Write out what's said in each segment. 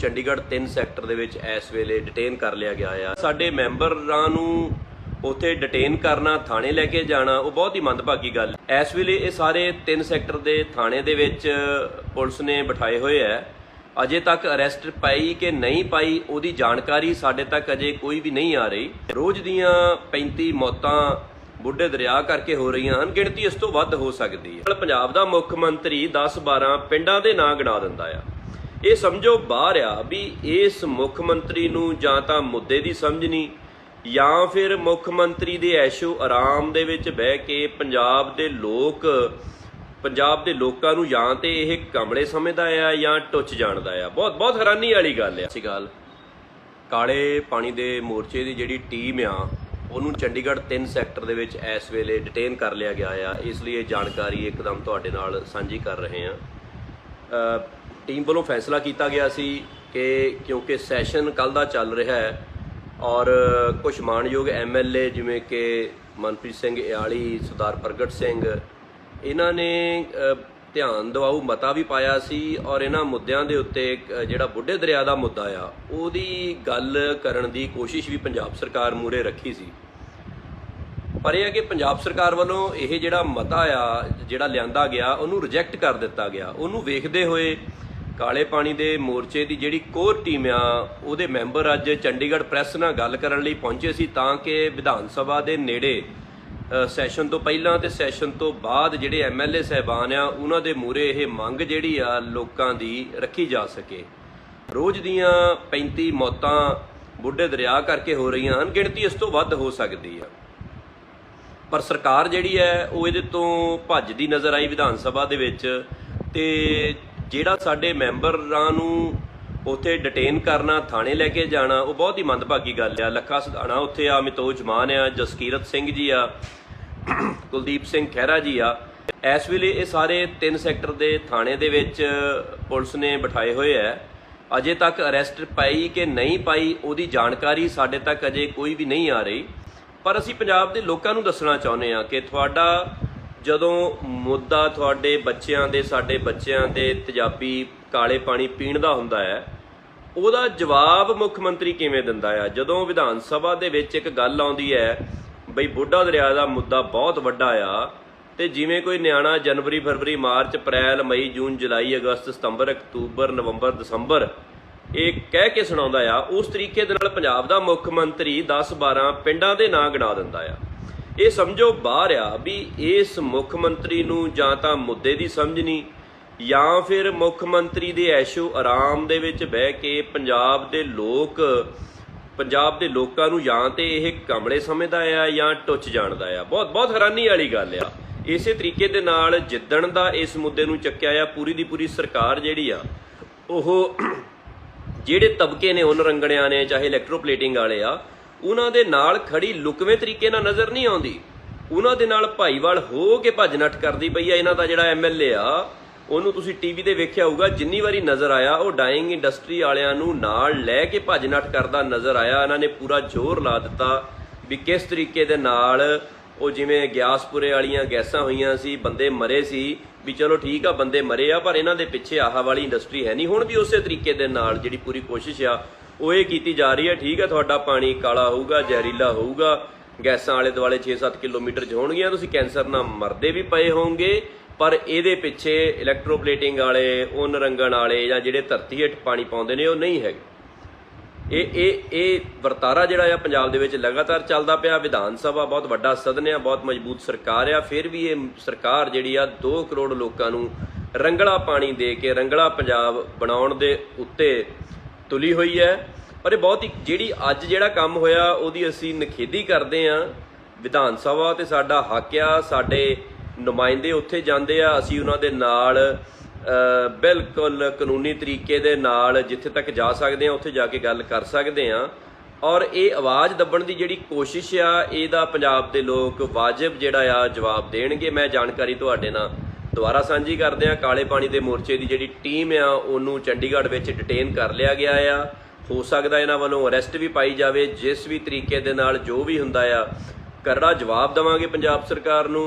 Chandigarh 3 sector ਦੇ ਵਿੱਚ ਇਸ ਵੇਲੇ ਡਿਟੇਨ ਕਰ ਲਿਆ ਗਿਆ ਆ। ਸਾਡੇ ਮੈਂਬਰਾਂ ਨੂੰ ਉੱਥੇ ਡਿਟੇਨ ਕਰਨਾ, ਥਾਣੇ ਲੈ ਕੇ ਜਾਣਾ, ਉਹ ਬਹੁਤ ਹੀ ਮੰਦਭਾਗੀ ਗੱਲ। ਇਸ ਵੇਲੇ ਇਹ ਸਾਰੇ 3 ਸੈਕਟਰ ਦੇ ਥਾਣੇ ਦੇ ਵਿੱਚ ਪੁਲਿਸ ਨੇ ਬਿਠਾਏ ਹੋਏ ਹੈ ਅਜੇ ਤੱਕ ਅਰੈਸਟ ਪਾਈ ਕਿ ਨਹੀਂ ਪਾਈ, ਉਹਦੀ ਜਾਣਕਾਰੀ ਸਾਡੇ ਤੱਕ ਅਜੇ ਕੋਈ ਵੀ ਨਹੀਂ ਆ ਰਹੀ। ਰੋਜ਼ ਦੀਆਂ 35 ਮੌਤਾਂ ਬੁੱਢੇ ਦਰਿਆ ਕਰਕੇ ਹੋ ਰਹੀਆਂ ਹਨ। ਗਿਣਤੀ ਇਸ ਤੋਂ ਵੱਧ ਹੋ ਸਕਦੀ ਹੈ। ਪੰਜਾਬ ਦਾ ਮੁੱਖ ਮੰਤਰੀ 10 12 ਪਿੰਡਾਂ ਦੇ ਨਾਂ ਗਿਣਾ ਦਿੰਦਾ ਆ। ਇਹ ਸਮਝੋ ਬਾਹਰ ਆ ਵੀ ਇਸ ਮੁੱਖ ਮੰਤਰੀ ਨੂੰ ਜਾਂ ਤਾਂ ਮੁੱਦੇ ਦੀ ਸਮਝ ਨਹੀਂ ਜਾਂ ਫਿਰ ਮੁੱਖ ਮੰਤਰੀ ਦੇ ਐਸ਼ੋ ਆਰਾਮ ਦੇ ਵਿੱਚ ਬਹਿ ਕੇ ਪੰਜਾਬ ਦੇ ਲੋਕ, ਪੰਜਾਬ ਦੇ ਲੋਕਾਂ ਨੂੰ ਜਾਂ ਤੇ ਇਹ ਕਮਲੇ ਸਮਝਦਾ ਆ ਜਾਂ ਟੁੱਚ ਜਾਣਦਾ ਆ। ਬਹੁਤ ਬਹੁਤ ਹੈਰਾਨੀ ਵਾਲੀ ਗੱਲ ਆ। ਸਹੀ ਗੱਲ, ਕਾਲੇ ਪਾਣੀ ਦੇ ਮੋਰਚੇ ਦੀ ਜਿਹੜੀ ਟੀਮ ਆ, ਉਹਨੂੰ ਚੰਡੀਗੜ੍ਹ 3 ਸੈਕਟਰ ਦੇ ਵਿੱਚ ਇਸ ਵੇਲੇ ਡਿਟੇਨ ਕਰ ਲਿਆ ਗਿਆ ਆ। ਇਸ ਲਈ ਇਹ ਜਾਣਕਾਰੀ ਇੱਕਦਮ ਤੁਹਾਡੇ ਨਾਲ ਸਾਂਝੀ ਕਰ ਰਹੇ ਹਾਂ ਟੀਮ ਵੱਲੋਂ ਫੈਸਲਾ ਕੀਤਾ ਗਿਆ ਸੀ ਕਿ ਕਿਉਂਕਿ ਸੈਸ਼ਨ ਕੱਲ ਦਾ ਚੱਲ ਰਿਹਾ ਹੈ ਔਰ ਕੁਝ ਮਾਣਯੋਗ ਐਮਐਲਏ ਜਿਵੇਂ ਕਿ ਮਨਪ੍ਰੀਤ ਸਿੰਘ ਇਆਲੀ, ਸਰਦਾਰ ਪ੍ਰਗਟ ਸਿੰਘ, ਇਹਨਾਂ ਨੇ ਧਿਆਨ ਦਿਵਾਊ, ਮਤਾ ਵੀ ਪਾਇਆ ਸੀ ਔਰ ਇਹਨਾਂ ਮੁੱਦਿਆਂ ਦੇ ਉੱਤੇ ਜਿਹੜਾ ਬੁੱਢੇ ਦਰਿਆ ਦਾ ਮੁੱਦਾ ਆ, ਉਹਦੀ ਗੱਲ ਕਰਨ ਦੀ ਕੋਸ਼ਿਸ਼ ਵੀ ਪੰਜਾਬ ਸਰਕਾਰ ਮੂਰੇ ਰੱਖੀ ਸੀ। ਪਰ ਇਹ ਹੈ ਕਿ ਪੰਜਾਬ ਸਰਕਾਰ ਵੱਲੋਂ ਇਹ ਜਿਹੜਾ ਮਤਾ ਆ, ਜਿਹੜਾ ਲਿਆਂਦਾ ਗਿਆ, ਉਹਨੂੰ ਰਿਜੈਕਟ ਕਰ ਦਿੱਤਾ ਗਿਆ। ਉਹਨੂੰ ਵੇਖਦੇ ਹੋਏ ਕਾਲੇ ਪਾਣੀ ਦੇ ਮੋਰਚੇ ਦੀ ਜਿਹੜੀ ਕੋਰ ਟੀਮ ਆ, ਉਹਦੇ ਮੈਂਬਰ ਅੱਜ ਚੰਡੀਗੜ੍ਹ ਪ੍ਰੈਸ ਨਾਲ ਗੱਲ ਕਰਨ ਲਈ ਪਹੁੰਚੇ ਸੀ ਤਾਂ ਕਿ ਵਿਧਾਨ ਸਭਾ ਦੇ ਨੇੜੇ ਸੈਸ਼ਨ ਤੋਂ ਪਹਿਲਾਂ ਤੇ ਸੈਸ਼ਨ ਤੋਂ ਬਾਅਦ ਜਿਹੜੇ ਐਮਐਲਏ ਸਹਿਬਾਨ ਆ, ਉਹਨਾਂ ਦੇ ਮੂਰੇ ਇਹ ਮੰਗ ਜਿਹੜੀ ਆ ਲੋਕਾਂ ਦੀ ਰੱਖੀ ਜਾ ਸਕੇ। ਰੋਜ਼ ਦੀਆਂ 35 ਮੌਤਾਂ ਬੁੱਢੇ ਦਰਿਆ ਕਰਕੇ ਹੋ ਰਹੀਆਂ ਹਨ, ਗਿਣਤੀ ਇਸ ਤੋਂ ਵੱਧ ਹੋ ਸਕਦੀ ਆ। ਪਰ ਸਰਕਾਰ ਜਿਹੜੀ ਹੈ, ਉਹ ਇਹਦੇ ਤੋਂ ਭੱਜਦੀ ਨਜ਼ਰ ਆਈ ਵਿਧਾਨ ਸਭਾ ਦੇ ਵਿੱਚ ਤੇ ਜਿਹੜਾ ਸਾਡੇ ਮੈਂਬਰਾਂ ਨੂੰ ਉੱਥੇ ਡਿਟੇਨ ਕਰਨਾ, ਥਾਣੇ ਲੈ ਕੇ ਜਾਣਾ, ਉਹ ਬਹੁਤ ਹੀ ਮੰਦਭਾਗੀ ਗੱਲ ਆ। ਲੱਖਾ ਸਦਾਣਾ ਉੱਥੇ ਆ, ਮਿਤੋਜ ਮਾਨ ਆ, ਜਸਕੀਰਤ ਸਿੰਘ ਜੀ ਆ, ਕੁਲਦੀਪ ਸਿੰਘ ਖਹਿਰਾ ਜੀ ਆ। ਇਸ ਵੇਲੇ ਇਹ ਸਾਰੇ ਤਿੰਨ ਸੈਕਟਰ ਦੇ ਥਾਣੇ ਦੇ ਵਿੱਚ ਪੁਲਿਸ ਨੇ ਬਿਠਾਏ ਹੋਏ ਹੈ ਅਜੇ ਤੱਕ ਅਰੈਸਟ ਪਾਈ ਕਿ ਨਹੀਂ ਪਾਈ, ਉਹਦੀ ਜਾਣਕਾਰੀ ਸਾਡੇ ਤੱਕ ਅਜੇ ਕੋਈ ਵੀ ਨਹੀਂ ਆ ਰਹੀ। ਪਰ ਅਸੀਂ ਪੰਜਾਬ ਦੇ ਲੋਕਾਂ ਨੂੰ ਦੱਸਣਾ ਚਾਹੁੰਦੇ ਹਾਂ ਕਿ ਤੁਹਾਡਾ ਜਦੋਂ ਮੁੱਦਾ ਤੁਹਾਡੇ ਬੱਚਿਆਂ ਦੇ, ਸਾਡੇ ਬੱਚਿਆਂ ਦੇ ਤਜਾਬੀ ਕਾਲੇ ਪਾਣੀ ਪੀਣ ਦਾ ਹੁੰਦਾ ਹੈ, ਉਹਦਾ ਜਵਾਬ ਮੁੱਖ ਮੰਤਰੀ ਕਿਵੇਂ ਦਿੰਦਾ ਆ ਜਦੋਂ ਵਿਧਾਨ ਸਭਾ ਦੇ ਵਿੱਚ ਇੱਕ ਗੱਲ ਆਉਂਦੀ ਹੈ, ਬਈ ਬੁੱਢਾ ਦਰਿਆ ਦਾ ਮੁੱਦਾ ਬਹੁਤ ਵੱਡਾ ਆ, ਤੇ ਜਿਵੇਂ ਕੋਈ ਨਿਆਣਾ ਜਨਵਰੀ, ਫਰਵਰੀ, ਮਾਰਚ, ਅਪ੍ਰੈਲ, ਮਈ, ਜੂਨ, ਜੁਲਾਈ, ਅਗਸਤ, ਸਤੰਬਰ, ਅਕਤੂਬਰ, ਨਵੰਬਰ, ਦਸੰਬਰ, ਇਹ ਕਹਿ ਕੇ ਸੁਣਾਉਂਦਾ ਆ, ਉਸ ਤਰੀਕੇ ਦੇ ਨਾਲ ਪੰਜਾਬ ਦਾ ਮੁੱਖ ਮੰਤਰੀ 10 12 ਪਿੰਡਾਂ ਦੇ ਨਾਂ ਗਿਣਾ ਦਿੰਦਾ ਆ। ਇਹ ਸਮਝੋ ਬਾਹਰ ਆ ਵੀ ਇਸ ਮੁੱਖ ਮੰਤਰੀ ਨੂੰ ਜਾਂ ਤਾਂ ਮੁੱਦੇ ਦੀ ਸਮਝ ਨਹੀਂ, ਜਾਂ ਫਿਰ ਮੁੱਖ ਮੰਤਰੀ ਦੇ ਐਸ਼ੋ ਆਰਾਮ ਦੇ ਵਿੱਚ ਬਹਿ ਕੇ ਪੰਜਾਬ ਦੇ ਲੋਕ, ਪੰਜਾਬ ਦੇ ਲੋਕਾਂ ਨੂੰ ਜਾਂ ਤੇ ਇਹ ਕਮਲੇ ਸਮਝਦਾ ਆ ਜਾਂ ਟੁੱਚ ਜਾਣਦਾ ਆ। ਬਹੁਤ ਬਹੁਤ ਹੈਰਾਨੀ ਵਾਲੀ ਗੱਲ ਆ। ਇਸੇ ਤਰੀਕੇ ਦੇ ਨਾਲ ਜਿੱਦਣ ਦਾ ਇਸ ਮੁੱਦੇ ਨੂੰ ਚੱਕਿਆ ਆ, ਪੂਰੀ ਦੀ ਪੂਰੀ ਸਰਕਾਰ ਜਿਹੜੀ ਆ, ਉਹ ਜਿਹੜੇ ਤਬਕੇ ਨੇ, ਉਹਨਾਂ ਰੰਗਣਿਆਂ ਨੇ, ਚਾਹੇ ਇਲੈਕਟ੍ਰੋਪਲੇਟਿੰਗ ਵਾਲੇ ਆ ਉਹਨਾਂ ਦੇ ਨਾਲ ਖੜੀ ਲੁਕਵੇਂ ਤਰੀਕੇ ਨਾਲ ਨਜ਼ਰ ਨਹੀਂ ਆਉਂਦੀ। ਉਹਨਾਂ ਦੇ ਨਾਲ ਭਾਈਵਾਲ ਹੋ ਕੇ ਭੱਜ ਨੱਠ ਕਰਦੀ ਪਈ ਆ, ਇਹਨਾਂ ਦਾ ਜਿਹੜਾ ਐਮਐਲਏ ਆ, ਉਹਨੂੰ ਤੁਸੀਂ ਟੀਵੀ ਤੇ ਵੇਖਿਆ ਹੋਊਗਾ, ਜਿੰਨੀ ਵਾਰੀ ਨਜ਼ਰ ਆਇਆ, ਉਹ ਡਾਈਂਗ ਇੰਡਸਟਰੀ ਵਾਲਿਆਂ ਨੂੰ ਨਾਲ ਲੈ ਕੇ ਭੱਜ ਨੱਠ ਕਰਦਾ ਨਜ਼ਰ ਆਇਆ। ਇਹਨਾਂ ਨੇ ਪੂਰਾ ਜ਼ੋਰ ਲਾ ਦਿੱਤਾ ਵੀ ਕਿਸ ਤਰੀਕੇ ਦੇ ਨਾਲ ਉਹ ਜਿਵੇਂ ਗਿਆਸਪੁਰੇ ਵਾਲੀਆਂ ਗੈਸਾਂ ਹੋਈਆਂ ਸੀ, ਬੰਦੇ ਮਰੇ ਸੀ, ਵੀ ਚਲੋ ਠੀਕ ਆ, ਬੰਦੇ ਮਰੇ ਆ, ਪਰ ਇਹਨਾਂ ਦੇ ਪਿੱਛੇ ਆਹ ਵਾਲੀ ਇੰਡਸਟਰੀ ਹੈ ਨਹੀਂ। ਹੁਣ ਵੀ ਉਸੇ ਤਰੀਕੇ ਦੇ ਨਾਲ ਜਿਹੜੀ ਪੂਰੀ ਕੋਸ਼ਿਸ਼ ਆ ਉਹ ਇਹ ਕੀਤੀ ਜਾ ਰਹੀ ਹੈ, ਠੀਕ ਆ ਤੁਹਾਡਾ ਪਾਣੀ ਕਾਲਾ ਹੋਊਗਾ, ਜ਼ਹਿਰੀਲਾ ਹੋਊਗਾ, ਗੈਸਾਂ ਵਾਲੇ ਦੁਆਲੇ 6-7 ਕਿਲੋਮੀਟਰ 'ਚ ਹੋਣਗੀਆਂ, ਤੁਸੀਂ ਕੈਂਸਰ ਨਾਲ ਮਰਦੇ ਵੀ ਪਏ ਹੋਵੋਗੇ, ਪਰ ਇਹਦੇ ਪਿੱਛੇ ਇਲੈਕਟ੍ਰੋਪਲੇਟਿੰਗ ਵਾਲੇ ਉਨ ਰੰਗਣ ਵਾਲੇ ਜਾਂ ਜਿਹੜੇ ਧਰਤੀ ਹੇਠ ਪਾਣੀ ਪਾਉਂਦੇ ਨੇ, ਉਹ ਨਹੀਂ ਹੈਗੇ। ਇਹ ਇਹ ਇਹ ਵਰਤਾਰਾ ਜਿਹੜਾ ਆ, ਪੰਜਾਬ ਦੇ ਵਿੱਚ ਲਗਾਤਾਰ ਚੱਲਦਾ ਪਿਆ, ਵਿਧਾਨ ਸਭਾ ਬਹੁਤ ਵੱਡਾ ਸਦਨ ਆ, ਬਹੁਤ ਮਜ਼ਬੂਤ ਸਰਕਾਰ ਆ, ਫਿਰ ਵੀ ਇਹ ਸਰਕਾਰ ਜਿਹੜੀ ਆ 2 ਕਰੋੜ ਲੋਕਾਂ ਨੂੰ ਰੰਗਲਾ ਪਾਣੀ ਦੇ ਕੇ, ਰੰਗਲਾ ਪੰਜਾਬ ਬਣਾਉਣ ਦੇ ਉੱਤੇ ਤੁਲੀ ਹੋਈ ਹੈ। ਪਰ ਇਹ ਬਹੁਤ ਹੀ ਜਿਹੜੀ ਅੱਜ ਜਿਹੜਾ ਕੰਮ ਹੋਇਆ, ਉਹਦੀ ਅਸੀਂ ਨਖੇਦੀ ਕਰਦੇ ਆ ਵਿਧਾਨ ਸਭਾ ਤੇ ਸਾਡਾ ਹੱਕ ਆ, ਸਾਡੇ ਨੁਮਾਇੰਦੇ ਉੱਥੇ ਜਾਂਦੇ ਆ। ਅਸੀਂ ਉਹਨਾਂ ਦੇ ਨਾਲ ਬਿਲਕੁਲ ਕਾਨੂੰਨੀ ਤਰੀਕੇ ਦੇ ਨਾਲ ਜਿੱਥੇ ਤੱਕ ਜਾ ਸਕਦੇ ਆ ਉੱਥੇ ਜਾ ਕੇ ਗੱਲ ਕਰ ਸਕਦੇ ਆ ਔਰ ਇਹ ਆਵਾਜ਼ ਦੱਬਣ ਦੀ ਜਿਹੜੀ ਕੋਸ਼ਿਸ਼ ਆ, ਇਹਦਾ ਪੰਜਾਬ ਦੇ ਲੋਕ ਵਾਜਬ ਜਿਹੜਾ ਆ, ਜਵਾਬ ਦੇਣਗੇ। ਮੈਂ ਜਾਣਕਾਰੀ ਤੁਹਾਡੇ ਨਾਲ ਦੁਬਾਰਾ ਸਾਂਝੀ ਕਰਦੇ ਆ ਕਾਲੇ ਪਾਣੀ ਦੇ ਮੋਰਚੇ ਦੀ ਜਿਹੜੀ ਟੀਮ ਆ, ਉਹਨੂੰ ਚੰਡੀਗੜ੍ਹ ਵਿੱਚ ਡਿਟੇਨ ਕਰ ਲਿਆ ਗਿਆ ਆ। ਹੋ ਸਕਦਾ ਇਹਨਾਂ ਵੱਲੋਂ ਅਰੈਸਟ ਵੀ ਪਾਈ ਜਾਵੇ। ਜਿਸ ਵੀ ਤਰੀਕੇ ਦੇ ਨਾਲ ਜੋ ਵੀ ਹੁੰਦਾ ਆ, ਕਰੜਾ ਜਵਾਬ ਦਵਾਂਗੇ ਪੰਜਾਬ ਸਰਕਾਰ ਨੂੰ।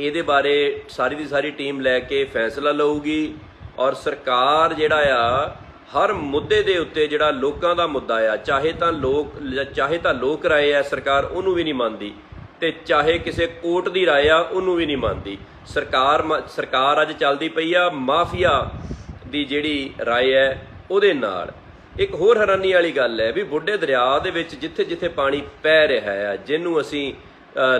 ਇਹਦੇ ਬਾਰੇ ਸਾਰੀ ਦੀ ਸਾਰੀ ਟੀਮ ਲੈ ਕੇ ਫੈਸਲਾ ਲਊਗੀ। ਔਰ ਸਰਕਾਰ ਜਿਹੜਾ ਆ, ਹਰ ਮੁੱਦੇ ਦੇ ਉੱਤੇ ਜਿਹੜਾ ਲੋਕਾਂ ਦਾ ਮੁੱਦਾ ਆ, ਚਾਹੇ ਤਾਂ ਲੋਕ, ਚਾਹੇ ਤਾਂ ਲੋਕ ਰਾਏ ਆ, ਸਰਕਾਰ ਉਹਨੂੰ ਵੀ ਨਹੀਂ ਮੰਨਦੀ। ਤੇ ਚਾਹੇ ਕਿਸੇ ਕੋਰਟ ਦੀ ਰਾਏ ਆ, ਉਹਨੂੰ ਵੀ ਨਹੀਂ ਮੰਨਦੀ। ਸਰਕਾਰ ਸਰਕਾਰ ਅੱਜ ਚੱਲਦੀ ਪਈ ਆ, ਮਾਫੀਆ ਦੀ ਜਿਹੜੀ ਰਾਏ ਹੈ, ਉਹਦੇ ਨਾਲ। ਇੱਕ ਹੋਰ ਹੈਰਾਨੀ ਵਾਲੀ ਗੱਲ ਹੈ ਵੀ ਬੁੱਢੇ ਦਰਿਆ ਦੇ ਵਿੱਚ ਜਿੱਥੇ ਜਿੱਥੇ ਪਾਣੀ ਪੈ ਰਿਹਾ ਹੈ, ਜਿਹਨੂੰ ਅਸੀਂ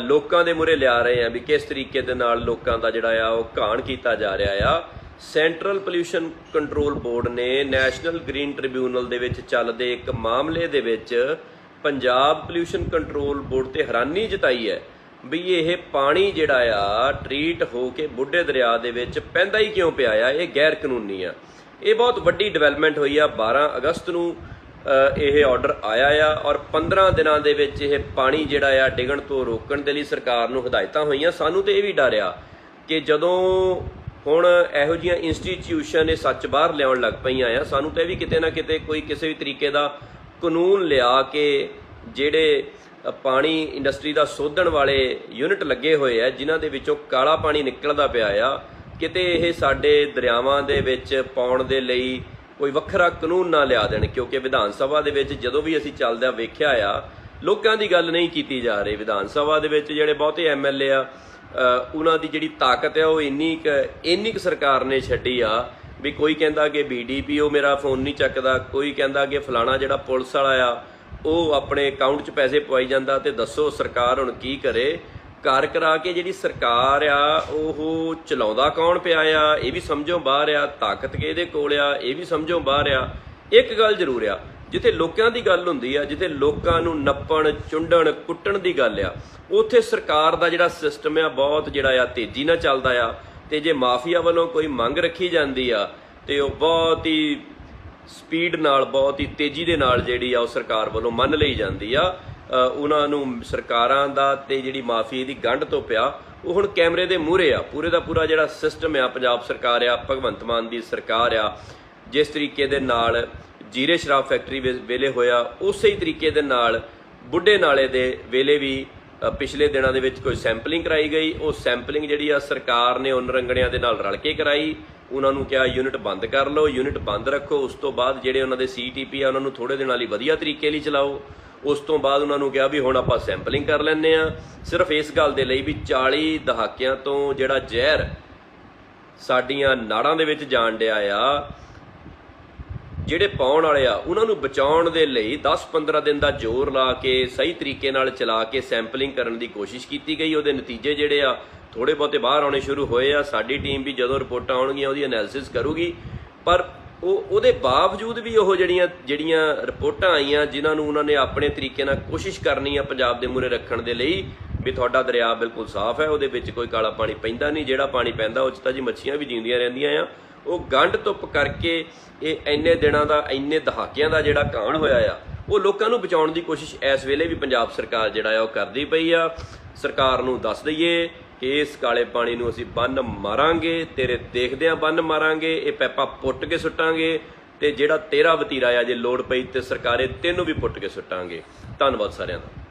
ਲੋਕਾਂ ਦੇ ਮੂਹਰੇ ਲਿਆ ਰਹੇ ਹਾਂ ਵੀ ਕਿਸ ਤਰੀਕੇ ਦੇ ਨਾਲ ਲੋਕਾਂ ਦਾ ਜਿਹੜਾ ਆ, ਉਹ ਘਾਣ ਕੀਤਾ ਜਾ ਰਿਹਾ ਆ, ਸੈਂਟਰਲ ਪੋਲਿਊਸ਼ਨ ਕੰਟਰੋਲ ਬੋਰਡ ਨੇ ਨੈਸ਼ਨਲ ਗ੍ਰੀਨ ਟ੍ਰਿਬਿਊਨਲ ਦੇ ਵਿੱਚ ਚੱਲਦੇ ਇੱਕ ਮਾਮਲੇ ਦੇ ਵਿੱਚ ਪੰਜਾਬ ਪੋਲਿਊਸ਼ਨ ਕੰਟਰੋਲ ਬੋਰਡ ਤੇ ਹੈਰਾਨੀ ਜਤਾਈ ਹੈ ਵੀ ਇਹ ਪਾਣੀ ਜਿਹੜਾ ਆ ਟ੍ਰੀਟ ਹੋ ਕੇ ਬੁੱਢੇ ਦਰਿਆ ਦੇ ਵਿੱਚ ਪੈਂਦਾ ਹੀ ਕਿਉਂ ਪਿਆ ਆ? ਇਹ ਗੈਰ ਕਾਨੂੰਨੀ ਆ। ਇਹ ਬਹੁਤ ਵੱਡੀ ਡਿਵੈਲਪਮੈਂਟ ਹੋਈ ਆ। 12 ਅਗਸਤ ਨੂੰ ਇਹ ਆਰਡਰ ਆਇਆ ਆ ਔਰ 15 ਦਿਨਾਂ ਦੇ ਵਿੱਚ ਇਹ ਪਾਣੀ ਜਿਹੜਾ ਆ, ਡਿਗਣ ਤੋਂ ਰੋਕਣ ਦੇ ਲਈ ਸਰਕਾਰ ਨੂੰ ਹਦਾਇਤਾਂ ਹੋਈਆਂ। ਸਾਨੂੰ ਤੇ ਇਹ ਵੀ ਡਰਿਆ ਕਿ ਜਦੋਂ ਹੁਣ ਇਹੋ ਜੀਆਂ ਇੰਸਟੀਚਿਊਸ਼ਨ ਇਹ ਸੱਚ ਬਾਹਰ ਲਿਆਉਣ ਲੱਗ ਪਈਆਂ ਆ, ਸਾਨੂੰ ਤੇ ਇਹ ਵੀ ਕਿਤੇ ਨਾ ਕਿਤੇ ਕੋਈ ਕਿਸੇ ਵੀ ਤਰੀਕੇ ਦਾ ਕਾਨੂੰਨ ਲਿਆ ਕੇ ਜਿਹੜੇ ਪਾਣੀ ਇੰਡਸਟਰੀ ਦਾ ਸੋਧਣ ਵਾਲੇ ਯੂਨਿਟ ਲੱਗੇ ਹੋਏ ਆ, ਜਿਨ੍ਹਾਂ ਦੇ ਵਿੱਚੋਂ ਕਾਲਾ ਪਾਣੀ ਨਿਕਲਦਾ ਪਿਆ ਆ, ਕਿਤੇ ਇਹ ਸਾਡੇ ਦਰਿਆਵਾਂ ਦੇ ਵਿੱਚ ਪਾਉਣ ਦੇ ਲਈ ਕੋਈ ਵੱਖਰਾ ਕਾਨੂੰਨ ਨਾ ਲਿਆ ਦੇਣ, ਕਿਉਂਕਿ ਵਿਧਾਨ ਸਭਾ ਦੇ ਵਿੱਚ ਜਦੋਂ ਵੀ ਅਸੀਂ ਚੱਲਦਿਆਂ ਵੇਖਿਆ ਆ, ਲੋਕਾਂ ਦੀ ਗੱਲ ਨਹੀਂ ਕੀਤੀ ਜਾ ਰਹੀ। ਵਿਧਾਨ ਸਭਾ ਦੇ ਵਿੱਚ ਜਿਹੜੇ ਬਹੁਤੇ ਐਮਐਲਏ ਆ ਉਹਨਾਂ ਦੀ ਜਿਹੜੀ ਤਾਕਤ ਹੈ ਉਹ ਇੰਨੀ ਕੁ ਇੰਨੀ ਕੁ ਸਰਕਾਰ ਨੇ ਛੱਡੀ ਆ ਵੀ ਕੋਈ ਕਹਿੰਦਾ ਕਿ ਬੀਡੀਪੀਓ ਮੇਰਾ ਫੋਨ ਨਹੀਂ ਚੱਕਦਾ, ਕੋਈ ਕਹਿੰਦਾ ਕਿ ਫਲਾਣਾ ਜਿਹੜਾ ਪੁਲਿਸ ਵਾਲਾ ਆ, ਉਹ ਆਪਣੇ ਅਕਾਊਂਟ 'ਚ ਪੈਸੇ ਪਵਾਈ ਜਾਂਦਾ ਤੇ ਦੱਸੋ ਸਰਕਾਰ ਹੁਣ ਕੀ ਕਰੇ। ਘਰ ਕਰਾ ਕੇ ਜਿਹੜੀ ਸਰਕਾਰ ਆ, ਉਹ ਚਲਾਉਂਦਾ ਕੌਣ ਪਿਆ ਆ? ਇਹ ਵੀ ਸਮਝੋਂ ਬਾਹਰ ਆ, ਤਾਕਤ ਕਿਹਦੇ ਕੋਲ ਆ, ਇਹ ਵੀ ਸਮਝੋਂ ਬਾਹਰ ਆ। ਇੱਕ ਗੱਲ ਜ਼ਰੂਰ ਆ, ਜਿੱਥੇ ਲੋਕਾਂ ਦੀ ਗੱਲ ਹੁੰਦੀ ਆ, ਜਿੱਥੇ ਲੋਕਾਂ ਨੂੰ ਨੱਪਣ, ਚੁੰਡਣ, ਕੁੱਟਣ ਦੀ ਗੱਲ ਆ, ਉੱਥੇ ਸਰਕਾਰ ਦਾ ਜਿਹੜਾ ਸਿਸਟਮ ਆ, ਬਹੁਤ ਜਿਹੜਾ ਆ ਤੇਜ਼ੀ ਨਾਲ ਚੱਲਦਾ ਆ। ਤੇ ਜੇ ਮਾਫੀਆ ਵੱਲੋਂ ਕੋਈ ਮੰਗ ਰੱਖੀ ਜਾਂਦੀ ਆ, ਤੇ ਉਹ ਬਹੁਤ ਹੀ ਸਪੀਡ ਨਾਲ, ਬਹੁਤ ਹੀ ਤੇਜ਼ੀ ਦੇ ਨਾਲ ਜਿਹੜੀ ਆ ਉਹ ਸਰਕਾਰ ਵੱਲੋਂ ਮੰਨ ਲਈ ਜਾਂਦੀ ਆ। ਉਹਨਾਂ ਨੂੰ ਸਰਕਾਰਾਂ ਦਾ ਤੇ ਜਿਹੜੀ ਮਾਫੀ ਦੀ ਗੰਢ ਤੋਂ ਪਿਆ, ਉਹ ਹੁਣ ਕੈਮਰੇ ਦੇ ਮੂਹਰੇ ਆ। ਪੂਰੇ ਦਾ ਪੂਰਾ ਜਿਹੜਾ ਸਿਸਟਮ ਆ, ਪੰਜਾਬ ਸਰਕਾਰ ਆ, ਭਗਵੰਤ ਮਾਨ ਦੀ ਸਰਕਾਰ ਆ, ਜਿਸ ਤਰੀਕੇ ਦੇ ਨਾਲ ਜੀਰੇ ਸ਼ਰਾਬ ਫੈਕਟਰੀ ਵੇ- ਵੇਲੇ ਹੋਇਆ, ਉਸੇ ਹੀ ਤਰੀਕੇ ਦੇ ਨਾਲ ਬੁੱਢੇ ਨਾਲੇ ਦੇ ਵੇਲੇ ਵੀ ਪਿਛਲੇ ਦਿਨਾਂ ਦੇ ਵਿੱਚ ਕੋਈ ਸੈਂਪਲਿੰਗ ਕਰਾਈ ਗਈ। ਉਹ ਸੈਂਪਲਿੰਗ ਜਿਹੜੀ ਆ, ਸਰਕਾਰ ਨੇ ਉਨ ਰੰਗਣਿਆਂ ਦੇ ਨਾਲ ਰਲ ਕੇ ਕਰਾਈ। ਉਹਨਾਂ ਨੂੰ ਕਿਹਾ, ਯੂਨਿਟ ਬੰਦ ਕਰ ਲਓ, ਯੂਨਿਟ ਬੰਦ ਰੱਖੋ। ਉਸ ਤੋਂ ਬਾਅਦ ਜਿਹੜੇ ਉਹਨਾਂ ਦੇ ਸੀਟੀਪੀ ਆ, ਉਹਨਾਂ ਨੂੰ ਥੋੜੇ ਦਿਨਾਂ ਲਈ ਵਧੀਆ ਤਰੀਕੇ ਲਈ ਚਲਾਓ। ਉਸ ਤੋਂ ਬਾਅਦ ਉਹਨਾਂ ਨੂੰ ਕਿਹਾ ਵੀ ਹੁਣ ਆਪਾਂ ਸੈਂਪਲਿੰਗ ਕਰ ਲੈਂਦੇ ਆ ਸਿਰਫ ਇਸ ਗੱਲ ਦੇ ਲਈ ਵੀ 40 ਦਹਾਕਿਆਂ ਤੋਂ ਜਿਹੜਾ ਜ਼ਹਿਰ ਸਾਡੀਆਂ ਨਾੜਾਂ ਦੇ ਵਿੱਚ ਜਾਣ ਡਿਆ ਆ ਜਿਹੜੇ ਪਾਉਣ ਵਾਲੇ ਆ, ਉਹਨਾਂ ਨੂੰ ਬਚਾਉਣ ਦੇ ਲਈ 10-15 ਦਿਨ ਦਾ ਜ਼ੋਰ ਲਾ ਕੇ, ਸਹੀ ਤਰੀਕੇ ਨਾਲ ਚਲਾ ਕੇ ਸੈਂਪਲਿੰਗ ਕਰਨ ਦੀ ਕੋਸ਼ਿਸ਼ ਕੀਤੀ ਗਈ। ਉਹਦੇ ਨਤੀਜੇ ਜਿਹੜੇ ਆ ਥੋੜੇ ਬਹੁਤੇ ਬਾਹਰ ਆਉਣੇ ਸ਼ੁਰੂ ਹੋਏ ਆ। ਸਾਡੀ ਟੀਮ ਵੀ ਜਦੋਂ ਰਿਪੋਰਟਾਂ ਆਉਣਗੀਆਂ, ਉਹਦੀ ਐਨਾਲਿਸਿਸ ਕਰੂਗੀ। ਪਰ ਉਹ, ਉਹਦੇ ਬਾਵਜੂਦ ਵੀ ਉਹ ਜਿਹੜੀਆਂ ਜਿਹੜੀਆਂ ਰਿਪੋਰਟਾਂ ਆਈਆਂ, ਜਿਨ੍ਹਾਂ ਨੂੰ ਉਹਨਾਂ ਨੇ ਆਪਣੇ ਤਰੀਕੇ ਨਾਲ ਕੋਸ਼ਿਸ਼ ਕਰਨੀ ਆ ਪੰਜਾਬ ਦੇ ਮੂਹਰੇ ਰੱਖਣ ਦੇ ਲਈ, ਵੀ ਤੁਹਾਡਾ ਦਰਿਆ ਬਿਲਕੁਲ ਸਾਫ਼ ਹੈ, ਉਹਦੇ ਵਿੱਚ ਕੋਈ ਕਾਲਾ ਪਾਣੀ ਪੈਂਦਾ ਨਹੀਂ। ਜਿਹੜਾ ਪਾਣੀ ਪੈਂਦਾ, ਉਹ 'ਚ ਤਾਂ ਜੀ ਮੱਛੀਆਂ ਵੀ ਜਿਉਂਦੀਆਂ ਰਹਿੰਦੀਆਂ ਆ। ਉਹ ਗੰਢ ਧੁੱਪ ਕਰਕੇ ਇਹ ਇੰਨੇ ਦਿਨਾਂ ਦਾ, ਇੰਨੇ ਦਹਾਕਿਆਂ ਦਾ ਜਿਹੜਾ ਕਾਣ ਹੋਇਆ ਆ, ਉਹ ਲੋਕਾਂ ਨੂੰ ਬਚਾਉਣ ਦੀ ਕੋਸ਼ਿਸ਼ ਇਸ ਵੇਲੇ ਵੀ ਪੰਜਾਬ ਸਰਕਾਰ ਜਿਹੜਾ ਆ ਉਹ ਕਰਦੀ ਪਈ ਆ। ਸਰਕਾਰ ਨੂੰ ਦੱਸ ਦਈਏ ਕਿ ਇਸ ਕਾਲੇ ਪਾਣੀ ਨੂੰ ਅਸੀਂ ਬੰਨ ਮਾਰਾਂਗੇ, ਤੇਰੇ ਦੇਖਦਿਆਂ ਬੰਨ ਮਾਰਾਂਗੇ, ਇਹ ਪੈਪਾ ਪੁੱਟ ਕੇ ਸੁੱਟਾਂਗੇ ਤੇ ਜਿਹੜਾ ਤੇਰਾ ਵਤੀਰਾ ਆ ਜੇ ਲੋੜ ਪਈ ਤੇ ਸਰਕਾਰੇ ਤੈਨੂੰ ਵੀ ਪੁੱਟ ਕੇ ਸੁੱਟਾਂਗੇ। ਧੰਨਵਾਦ ਸਾਰਿਆਂ ਦਾ।